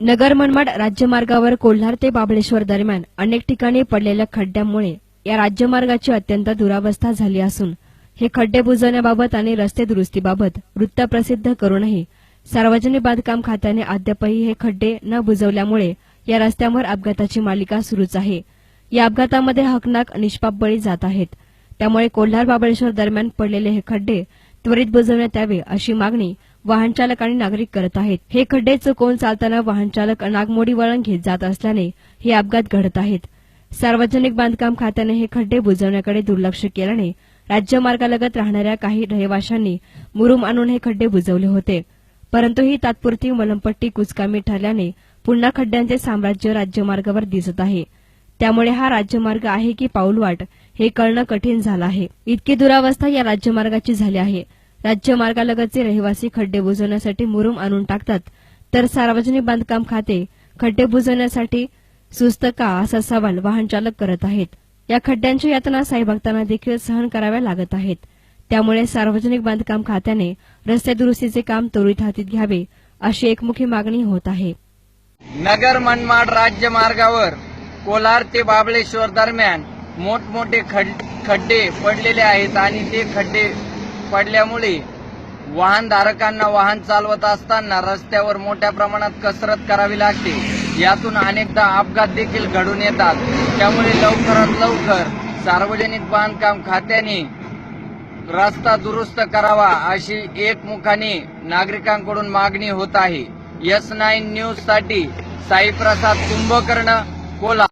नगर मनमाड राज्यमार्गावर कोल्हार ते बाबळेश्वर दरम्यान अनेक ठिकाणी पडलेल्या खड्ड्यांमुळे या राज्यमार्गाची अत्यंत दुरावस्था झाली असून हे खड्डे बुजवण्याबाबत आणि रस्ते दुरुस्तीबाबत वृत्तप्रसिद्ध करूनही सार्वजनिक बांधकाम खात्याने अद्यापही हे खड्डे न बुजवल्यामुळे या रस्त्यांवर अपघाताची मालिका सुरूच आहे. या अपघातामध्ये हकनाक निष्पाप बळी जात आहेत. त्यामुळे कोल्हार बाबळेश्वर दरम्यान पडलेले हे खड्डे त्वरित बुजवण्यात यावे अशी मागणी वाहनचालक आणि नागरिक करत आहेत. हे खड्डे चुकवून चालताना वाहनचालक नागमोडी वळण घेत जात असल्याने हे अपघात घडत आहेत. सार्वजनिक बांधकाम खात्याने हे खड्डे बुजवण्याकडे दुर्लक्ष केल्याने राज्यमार्गालगत राहणाऱ्या काही रहिवाशांनी मुरुम आणून हे खड्डे बुजवले होते. परंतु ही तात्पुरती मलमपट्टी कुचकामी ठरल्याने पुन्हा खड्ड्यांचे साम्राज्य राज्यमार्गावर दिसत आहे. त्यामुळे हा राज्यमार्ग आहे की पाऊलवाट हे कळणं कठीण झालं आहे. इतकी दुरावस्था या राज्यमार्गाची झाली आहे. राज्यमार्गालगतचे रहिवासी खड्डे बुजवण्यासाठी मुरुम आणून टाकतात. तर सार्वजनिक बांधकाम खाते खड्डे बुजवण्यासाठी सुस्त का असा सवाल वाहनचालक करत आहेत. या खड्ड्यांच्या यातना साईभक्तांना देखील सहन कराव्या लागत आहेत. त्यामुळे सार्वजनिक बांधकाम खात्याने रस्ते दुरुस्तीचे काम त्वरित हातीत घ्यावे अशी एकमुखी मागणी होत आहे. नगर मनमाड राज्य मार्गावर कोलार ते बाबळेश्वर दरम्यान मोठमोठे खड्डे पडलेले आहेत आणि ते खड्डे पडल्यामुळे वाहनधारकांना वाहन चालवत असताना रस्त्यावर मोठ्या प्रमाणात कसरत करावी लागते. यातून अनेकदा अपघात देखील घडून येतात. त्यामुळे लवकरात लवकर सार्वजनिक बांधकाम खात्याने रस्ता दुरुस्त करावा अशी एकमुखाने नागरिकांकडून मागणी होत आहे. एस नाईन न्यूजसाठी साईप्रसाद कुंभकर्ण कोला